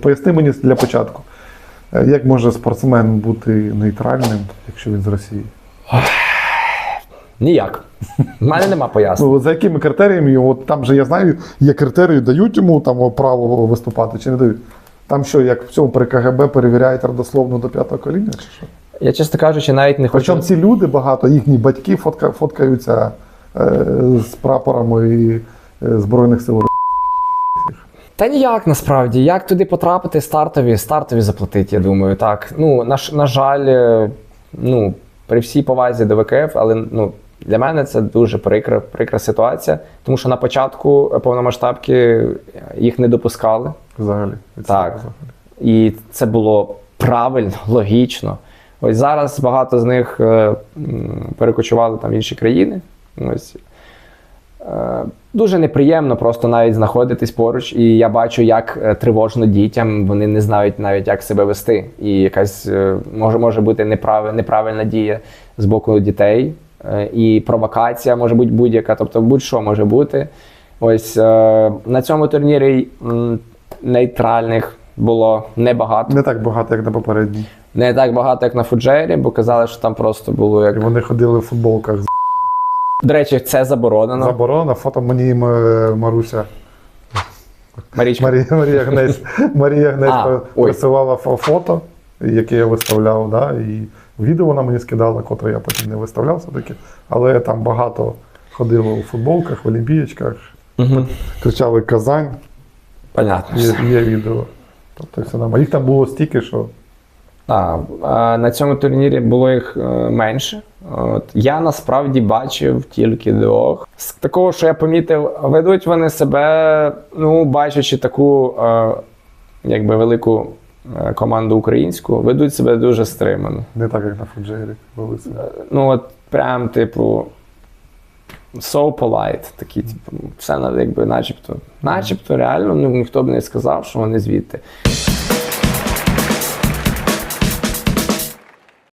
Поясни мені для початку, е, як може спортсмен бути нейтральним, якщо він з Росії? Ніяк. У мене нема пояснень. Ну, за якими критеріями? От там же я знаю, є критерії, дають йому там право виступати чи не дають. Там що, як в цьому при КГБ перевіряють родословно до п'ятого коління, чи що? Я, чесно кажучи, навіть не хочу. Причому ці люди багато, їхні батьки фотка, фоткаються е, з прапорами і, е, Збройних сил. Та ніяк насправді. Як туди потрапити, стартові, стартові заплатити, я думаю. Так. Ну, на, на жаль, е, ну, при всій повазі до ВКФ, але ну, для мене це дуже прикра, прикра ситуація, тому що на початку повномасштабки їх не допускали. Взагалі. Так. взагалі. І це було правильно, логічно. Ось зараз багато з них е, перекочували там в інші країни. Ось. Дуже неприємно просто навіть знаходитись поруч, і я бачу, як е, тривожно дітям вони не знають навіть, як себе вести. І якась е, може, може бути неправ, неправильна дія з боку дітей, е, і провокація може бути будь-яка, тобто будь-що може бути. Ось на цьому турнірі нейтральних було небагато. Не так багато, як на попередній. Не так багато, як на Фуджері, бо казали, що там просто було І вони ходили в футболках. До речі, це заборонено. Заборона, фото мені Маруся. Марічка. Марія, Марія Гнесь, Марія Гнесь А, при- ой. фото, яке я виставляв, да, і відео вона мені скидала, котре я потім не виставляв все-таки. Але там багато ходило у футболках, в олімпієчках, Угу. кричали Казань, Понятно. є, є відео. Тобто все нормально. Їх там було стільки, що А, а, на цьому турнірі було їх е, менше. От. Я насправді бачив тільки двох. З такого, що я помітив, ведуть вони себе, ну, бачачи таку е, якби велику е, команду українську, ведуть себе дуже стримано. не так, як на Фуджері вели себе. Ну, от прям, типу, so polite, такі, типу, все якби начебто. Начебто, реально, ну ніхто б не сказав, що вони звідти.